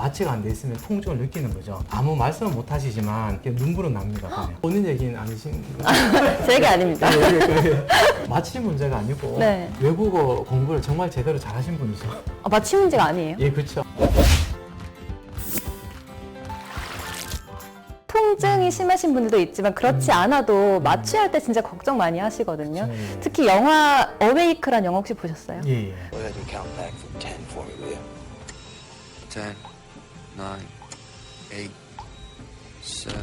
마취가 안 돼 있으면 통증을 느끼는 거죠. 아무 말씀은 못 하시지만 이렇게 눈물은 납니다. 본인 얘기는 아니신 제 얘기 아닙니다. 예, 예, 예. 마취 문제가 아니고 네. 외국어 공부를 정말 제대로 잘하신 분이죠. 아, 마취 문제가 아니에요. 예, 그렇죠. 통증이 심하신 분들도 있지만 그렇지 않아도 마취할 때 진짜 걱정 많이 하시거든요. 네. 특히 영화 어웨이크란 영화 혹시 보셨어요? 예, 예. Go ahead and count back from 10 for me, will you? 10, 9, 8, 7.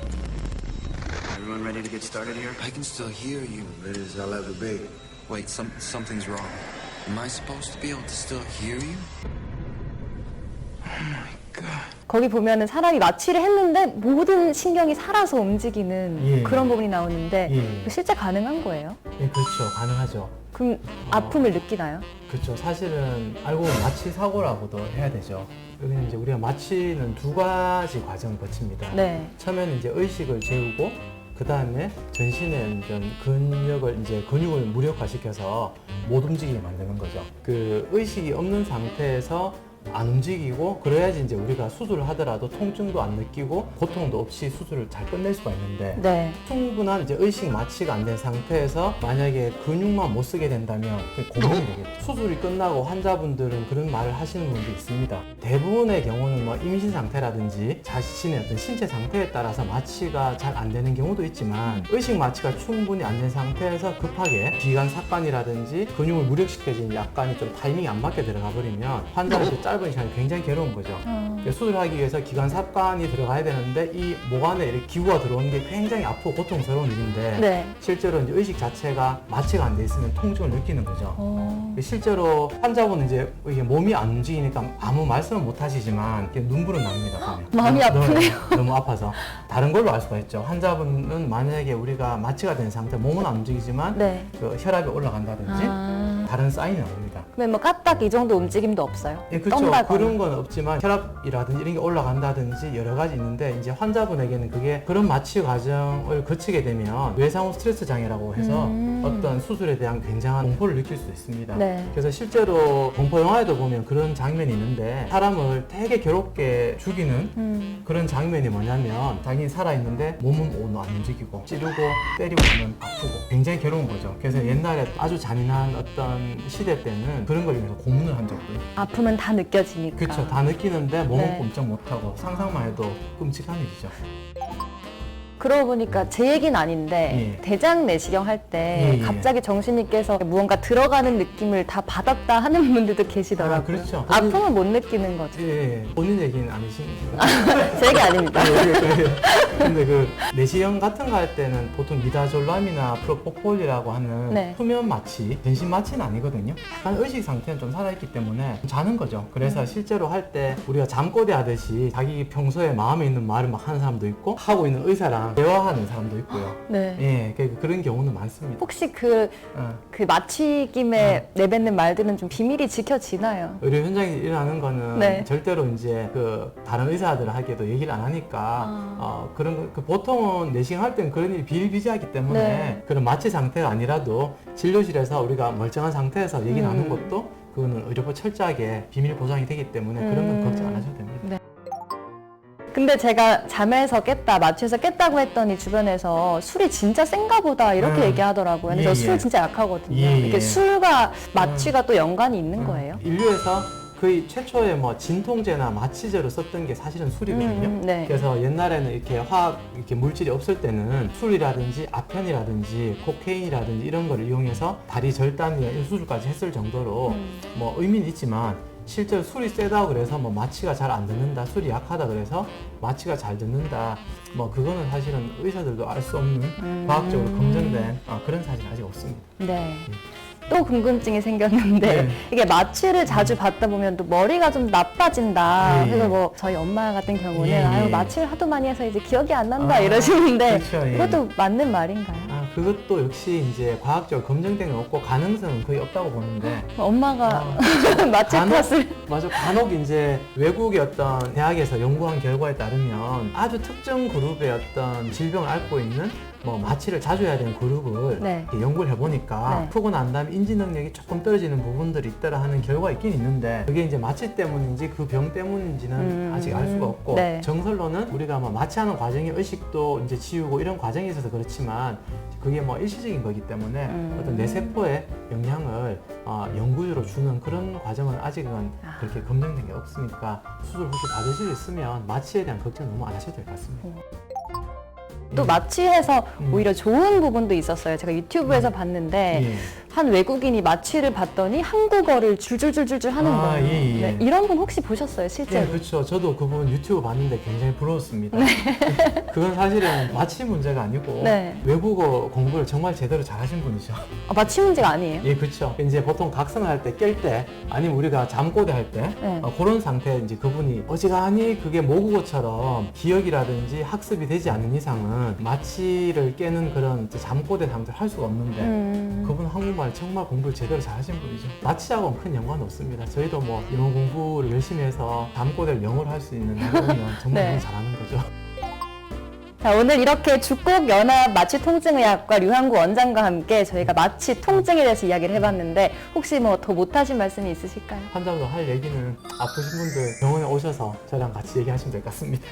Everyone ready to get started here? I can still hear you. Ready as I'll ever be. Wait, some, something's wrong. Am I supposed to be able to still hear you? Oh my god. 거기 보면은 사람이 마취를 했는데 모든 신경이 살아서 움직이는 예. 그런 부분이 나오는데 예. 실제 가능한 거예요? 예, 그렇죠. 가능하죠. 그럼 아픔을 느끼나요? 그렇죠. 사실은 알고 보면 마취 사고라고도 해야 되죠. 여기는 이제 우리가 마취는 두 가지 과정을 거칩니다. 네. 처음에는 이제 의식을 재우고 그 다음에 전신의 이제 근력을 이제 근육을 무력화시켜서 못 움직이게 만드는 거죠. 그 의식이 없는 상태에서 안 움직이고 그래야지 이제 우리가 수술을 하더라도 통증도 안 느끼고 고통도 없이 수술을 잘 끝낼 수가 있는데 네. 충분한 이제 의식 마취가 안 된 상태에서 만약에 근육만 못 쓰게 된다면 그게 고민이 되겠죠. 수술이 끝나고 환자분들은 그런 말을 하시는 분도 있습니다. 대부분의 경우는 뭐 임신 상태라든지 자신의 어떤 신체 상태에 따라서 마취가 잘 안 되는 경우도 있지만 의식 마취가 충분히 안 된 상태에서 급하게 기관 삭관이라든지 근육을 무력시켜진 약간이 좀 타이밍이 안 맞게 들어가 버리면 환자는 그 짧은 시간이 굉장히 괴로운 거죠. 어. 그러니까 수술하기 위해서 기관 삽관이 들어가야 되는데 이 목 안에 이렇게 기구가 들어오는 게 굉장히 아프고 고통스러운 일인데 네. 실제로 이제 의식 자체가 마취가 안 돼 있으면 통증을 느끼는 거죠. 어. 실제로 환자분은 이제 이게 몸이 안 움직이니까 아무 말씀은 못 하시지만 눈물은 납니다. 마음이 아프네요. 너무, 너무 아파서 다른 걸로 알 수가 있죠. 환자분은 만약에 우리가 마취가 된 상태, 몸은 안 움직이지만 네. 그 혈압이 올라간다든지 아. 다른 사인이 나옵니다. 그러면 뭐 까딱 이 정도 움직임도 없어요? 예, 그렇죠. 떤다거나. 그런 건 없지만 혈압이라든지 이런 게 올라간다든지 여러 가지 있는데 이제 환자분에게는 그게 그런 마취 과정을 거치게 되면 뇌상후 스트레스 장애라고 해서 음. 어떤 수술에 대한 굉장한 공포를 느낄 수 있습니다. 네. 그래서 실제로 공포 영화에도 보면 그런 장면이 있는데 사람을 되게 괴롭게 죽이는 음. 그런 장면이 뭐냐면 자기 살아있는데 몸은 오늘 안 움직이고 찌르고 때리고 하면 아프고 굉장히 괴로운 거죠. 그래서 옛날에 아주 잔인한 어떤 시대 때는 그런 걸 위해서 고문을 한 적도 있고 아픔은 다 느껴지니까. 그렇죠. 다 느끼는데 몸은 네. 꼼짝 못하고 상상만 해도 끔찍한 일이죠. 그러고 보니까 제 얘기는 아닌데 예. 대장 내시경 할 때 예, 예. 갑자기 정신이 깨서 무언가 들어가는 느낌을 다 받았다 하는 분들도 계시더라고요. 아, 그렇죠. 아픔을 못 느끼는 거죠. 예, 예. 본인 얘기는 아니신 제 얘기 아닙니다. 근데 그 내시경 같은 거 할 때는 보통 미다졸람이나 프로포폴이라고 하는 네. 수면 마취, 전신 마취는 아니거든요. 약간 의식 상태는 좀 살아있기 때문에 자는 거죠. 그래서 음. 실제로 할 때 우리가 잠꼬대 하듯이 자기 평소에 마음에 있는 말을 막 하는 사람도 있고 하고 있는 의사랑 대화하는 사람도 있고요. 네. 예, 그- 그런 경우는 많습니다. 혹시 그, 어. 그 마취김에 내뱉는 말들은 좀 비밀이 지켜지나요? 의료 현장에 일어나는 거는 네. 절대로 이제 그 다른 의사들에게도 얘기를 안 하니까 아. 어, 그런 거- 그 보통은 내시경 할 때는 그런 일이 비일비재하기 때문에 네. 그런 마취 상태가 아니라도 진료실에서 우리가 멀쩡한 상태에서 얘기 음. 나누는 것도 그거는 의료법 철저하게 비밀 보장이 되기 때문에 그런 건 음. 걱정 안 하셔도 됩니다. 근데 제가 잠에서 깼다, 마취해서 깼다고 했더니 주변에서 술이 진짜 센가 보다 이렇게 음. 얘기하더라고요. 근데 예, 저 술 예. 진짜 약하거든요. 예, 이렇게 예. 술과 마취가 또 연관이 있는 음. 거예요? 인류에서 거의 최초의 뭐 진통제나 마취제로 썼던 게 사실은 술이거든요. 음, 네. 그래서 옛날에는 이렇게 화학 이렇게 물질이 없을 때는 술이라든지 아편이라든지 코케인이라든지 이런 걸 이용해서 다리 절단이나 수술까지 했을 정도로 음. 뭐 의미는 있지만 실제로 술이 세다 그래서 뭐 마취가 잘 안 듣는다, 술이 약하다 그래서 마취가 잘 듣는다, 뭐 그거는 사실은 의사들도 알 수 없는 음. 과학적으로 검증된 어, 그런 사실은 아직 없습니다. 네. 또 궁금증이 생겼는데 네. 이게 마취를 자주 받다 보면 또 머리가 좀 나빠진다. 예, 예. 그래서 뭐 저희 엄마 같은 경우는 예, 예. 아유 마취를 하도 많이 해서 이제 기억이 안 난다 아, 이러시는데 그렇죠, 예. 이것도 맞는 말인가요? 아, 그것도 역시 이제 과학적으로 검증된 건 없고 가능성은 거의 없다고 보는데. 엄마가 아, 마취 간혹- 탓을. 맞아 간혹 이제 외국의 어떤 대학에서 연구한 결과에 따르면 아주 특정 그룹의 어떤 질병을 앓고 있는 뭐 마취를 자주 해야 되는 그룹을 네. 연구를 해보니까 네. 푸고 난 다음에 인지 능력이 조금 떨어지는 부분들이 있더라 하는 결과가 있긴 있는데 그게 이제 마취 때문인지 그 병 때문인지는 음. 아직 알 수가 없고 네. 정설로는 우리가 뭐 마취하는 과정에 의식도 이제 지우고 이런 과정이 있어서 그렇지만 그게 뭐 일시적인 거기 때문에 음. 어떤 뇌세포에 영향을 어, 영구적으로 주는 그런 과정은 아직은 아. 그렇게 검증된 게 없으니까 수술 혹시 받으실 수 있으면 마취에 대한 걱정 너무 안 하셔도 될 것 같습니다. 또 마취해서 음. 오히려 좋은 부분도 있었어요. 제가 유튜브에서 봤는데 예. 한 외국인이 마취를 받더니 한국어를 줄줄줄줄줄 하는 아, 거예요. 예, 예. 네, 이런 분 혹시 보셨어요, 네, 실제로? 그렇죠. 저도 그분 유튜브 봤는데 굉장히 부러웠습니다. 네. 그건 사실은 마취 문제가 아니고 네. 외국어 공부를 정말 제대로 잘하신 분이죠. 아, 마취 문제가 아니에요. 예, 그렇죠. 이제 보통 각성을 할 때, 깰 때, 아니면 우리가 잠꼬대 할 때, 네. 어, 그런 상태에 이제 그분이 어지간히 그게 모국어처럼 기억이라든지 학습이 되지 않는 이상은 마취를 깨는 그런 이제 잠꼬대 상태를 할 수가 없는데, 음. 그분 한국말 정말 공부를 제대로 잘하신 분이죠. 마취하고는 큰 연관 없습니다. 저희도 뭐 영어 공부를 열심히 해서 잠꼬대를 영어로 할수 있는 나이면 정말 네. 잘하는 거죠. 자, 오늘 이렇게 죽곡 연합 마취 통증의학과 류한구 원장과 함께 저희가 마취 통증에 대해서 이야기를 해봤는데 혹시 뭐 더 못하신 말씀이 있으실까요? 환자분 할 얘기는 아프신 분들 병원에 오셔서 저랑 같이 얘기하시면 될 것 같습니다.